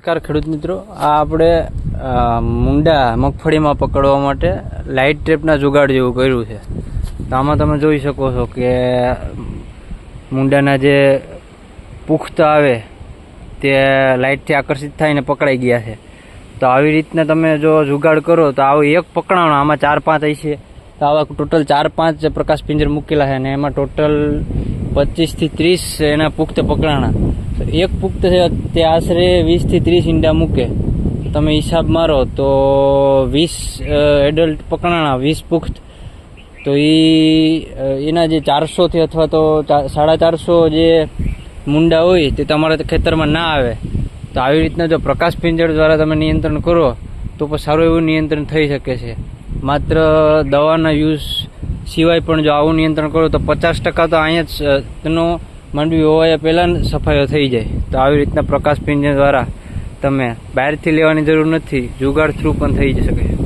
નમસ્કાર ખેડૂત મિત્રો. આ આપણે મુંડા મગફળીમાં પકડવા માટે લાઇટ ટ્રેપના જુગાડ જેવું કર્યું છે. તો આમાં તમે જોઈ શકો છો કે મુંડાના જે પુખ્ત આવે તે લાઇટથી આકર્ષિત થઈને પકડાઈ ગયા છે. તો આવી રીતના તમે જો જુગાડ કરો તો આવું એક પકડાણો, આમાં ચાર પાંચ હશે તો આવા ટોટલ ચાર પાંચ પ્રકાશ પિંજર મૂકેલા છે અને એમાં ટોટલ પચીસથી ત્રીસ એના પુખ્ત પકડાણા. એક પુખ્ત છે, તે આશરે વીસથી ત્રીસ ઈંડા મૂકે. તમે હિસાબ મારો તો વીસ એડલ્ટ પકડાણા, વીસ પુખ્ત. તો એ એના જે ચારસોથી અથવા તો સાડા ચારસો જે મુંડા હોય, તે તમારા ખેતરમાં ના આવે. તો આવી રીતના જો પ્રકાશ પિંજર દ્વારા તમે નિયંત્રણ કરો, તો પણ સારું એવું નિયંત્રણ થઈ શકે છે. માત્ર દવાના યુઝ સિવાય પણ જો આવું નિયંત્રણ કરો, તો પચાસ ટકા તો અહીંયા જ તેનો માંડવી હોવાયા પહેલાં સફાઈઓ થઈ જાય. તો આવી રીતના પ્રકાશ પિંજર દ્વારા તમે બહારથી લેવાની જરૂર નથી. જુગાડ થ્રુ પણ થઈ શકે.